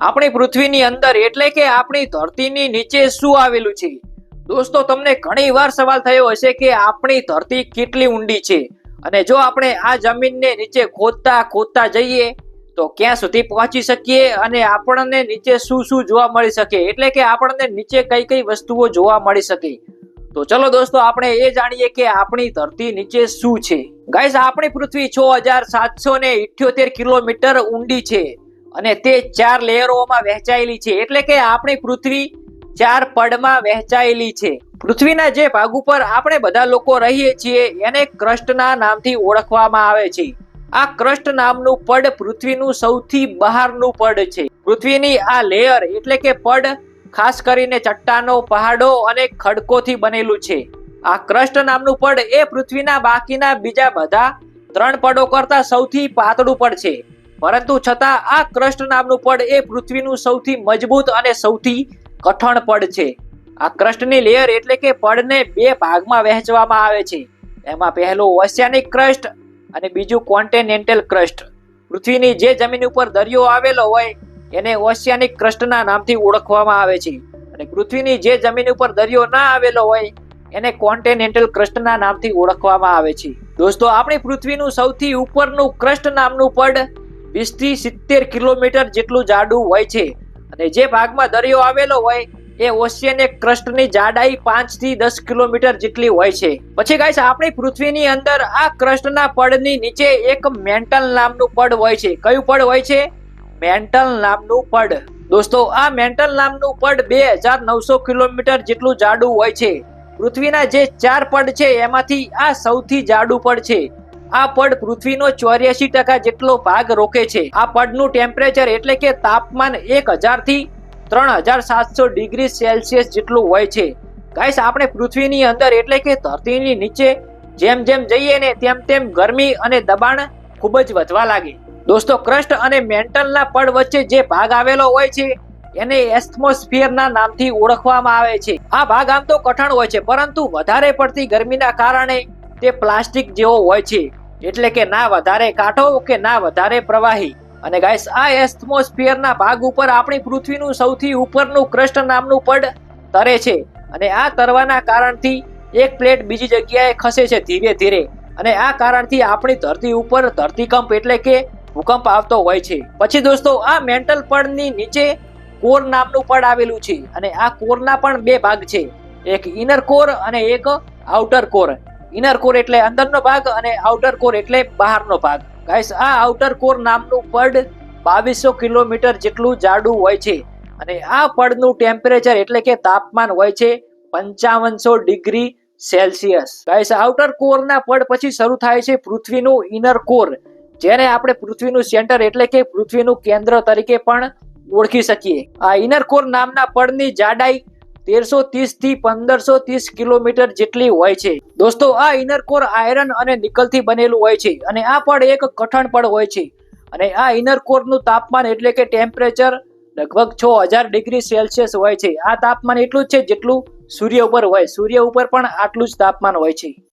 આપણી પૃથ્વીની અંદર એટલે કે આપણી ધરતીની નીચે શું આવેલું છે? દોસ્તો, તમને ઘણી વાર સવાલ થયો હશે કે આપણી ધરતી કેટલી ઊંડી છે? અને જો આપણે આ જમીનને નીચે ખોદતા ખોદતા જઈએ, તો ક્યાં સુધી પહોંચી શકીએ અને આપણને નીચે શું શું જોવા મળી શકે? એટલે કે આપણને નીચે કઈ કઈ વસ્તુઓ જોવા મળી શકે? તો ચલો દોસ્તો, આપણે એ જાણીએ કે આપણી ધરતી નીચે શું છે? ગાઈસ આપણી પૃથ્વી છ હજાર સાતસો ને ઇઠ્યોતેર કિલોમીટર ઊંડી છે. અને તે ચાર લેયરોમાં વહેંચાયેલી છે. એટલે કે આપણી પૃથ્વી ચાર પડમાં વહેંચાયેલી છે. પૃથ્વીના જે ભાગ ઉપર આપણે બધા લોકો રહીએ છીએ, એને ક્રસ્ટના નામથી ઓળખવામાં આવે છે. આ ક્રસ્ટ નામનું પડ પૃથ્વીનું સૌથી બહારનું પડ છે. પૃથ્વીની આ લેયર એટલે કે પડ ખાસ કરીને ચટ્ટાનો, પહાડો અને ખડકોથી બનેલું છે. આ ક્રસ્ટ નામનું પડ એ પૃથ્વીના બાકીના બીજા બધા ત્રણ પડો કરતા સૌથી પાતળું પડ છે. પરંતુ છતાં આ ક્રસ્ટ નામનું પડ એ પૃથ્વીનું સૌથી મજબૂત અને સૌથી કઠણ પડ છે. આ ક્રસ્ટની લેયર એટલે કે પડને બે ભાગમાં વહેંચવામાં આવે છે. એમાં પહેલું ઓશિયાનિક ક્રસ્ટ અને બીજું કોન્ટિનેન્ટલ ક્રસ્ટ પૃથ્વીની જે જમીન ઉપર દરિયો આવેલો હોય, એને ઓશિયાનિક ક્રસ્ટના નામથી ઓળખવામાં આવે છે. અને પૃથ્વીની જે જમીન ઉપર દરિયો ના આવેલો હોય, એને કોન્ટિનેન્ટલ ક્રસ્ટના નામથી ઓળખવામાં આવે છે. દોસ્તો, આપણી પૃથ્વીનું સૌથી ઉપરનું ક્રસ્ટ નામનું પડ વીસથી સિત્તેર કિલોમીટર જેટલું જાડું હોય છે. અને જે ભાગમાં દરિયો આવેલો હોય, એ ઓશિયનિક ક્રસ્ટની જાડાઈ પાંચથી દસ કિલોમીટર જેટલી હોય છે. પછી ગાઈસ, આપણી પૃથ્વીની અંદર આ ક્રસ્ટના પડની નીચે એક મેન્ટલ નામનું પડ હોય છે. કયું પડ હોય છે? મેન્ટલ નામનું પડ. દોસ્તો, આ મેન્ટલ નામનું પડ બે હજાર નવસો કિલોમીટર જેટલું જાડું હોય છે. પૃથ્વીના જે ચાર પડ છે, એમાંથી આ સૌથી જાડું પડ છે. આ પડ પૃથ્વીનો ચોર્યાસી ટકા જેટલો ભાગ રોકે છે. આ પડનું ટેમ્પરેચર એટલે કે તાપમાન એક હજારથી ત્રણ હજાર સાતસો ડિગ્રી સેલ્સિયસ જેટલું હોય છે. ગાઈસ આપણે પૃથ્વીની અંદર એટલે કે ધરતીની નીચે જેમ જેમ જઈએ ને તેમ તેમ ગરમી અને દબાણ ખૂબ જ વધવા લાગે. દોસ્તો ક્રસ્ટ અને મેન્ટલના પડ વચ્ચે જે ભાગ આવેલો હોય છે, એને એસ્મોસ્ફિયરના નામથી ઓળખવામાં આવે છે. આ ભાગ આમ તો કઠણ હોય છે, પરંતુ વધારે પડતી ગરમીના કારણે તે પ્લાસ્ટિક જેવો હોય છે. એટલે કે ના વધારે કાંઠો કે ના વધારે પ્રવાહી. અને ગાઈસ આ એસ્મોસ્ફિયરના ભાગ ઉપર આપણી પૃથ્વીનું સૌથી ઉપરનું ક્રસ્ટ નામનું પડ તરે છે. અને આ તરવાના કારણથી એક પ્લેટ બીજી જગ્યાએ ખસે છે ધીરે ધીરે. અને આ કારણથી આપણી ધરતી ઉપર ધરતીકંપ એટલે કે ભૂકંપ આવતો હોય છે. પછી દોસ્તો, આ મેન્ટલ પડની નીચે કોર નામનું પડ આવેલું છે. અને આ કોરના પણ બે ભાગ છે. એક ઇનર કોર અને એક આઉટર કોર ઇનર કોર એટલે અંદરનો ભાગ અને આઉટર કોર એટલે બહારનો ભાગ. ગાઈસ આ આઉટર કોર નામનું પડ બાવીસો કિલોમીટર જેટલું જાડું હોય છે. અને આ પડનું ટેમ્પરેચર એટલે કે તાપમાન હોય છે પંચાવનસો ડિગ્રી સેલ્સિયસ. ગાઈસ આઉટર કોરના પડ પછી શરૂ થાય છે પૃથ્વીનું ઇનર કોર જેને આપણે પૃથ્વીનું સેન્ટર એટલે કે પૃથ્વીનું કેન્દ્ર તરીકે પણ ઓળખી શકીએ. આ ઇનર કોર નામના પડની જાડાઈ તેરસો ત્રીસથી પંદરસો ત્રીસ કિલોમીટર જેટલી હોય છે. દોસ્તો, આ ઇનર કોર આયરન અને નિકલથી બનેલું હોય છે અને આ પડ એક કઠણ પડ હોય છે. અને આ ઇનર કોરનું તાપમાન એટલે કે ટેમ્પરેચર લગભગ છ હજાર ડિગ્રી સેલ્સિયસ હોય છે. આ તાપમાન એટલું જ છે જેટલું સૂર્ય ઉપર હોય. સૂર્ય ઉપર પણ આટલું જ તાપમાન હોય છે.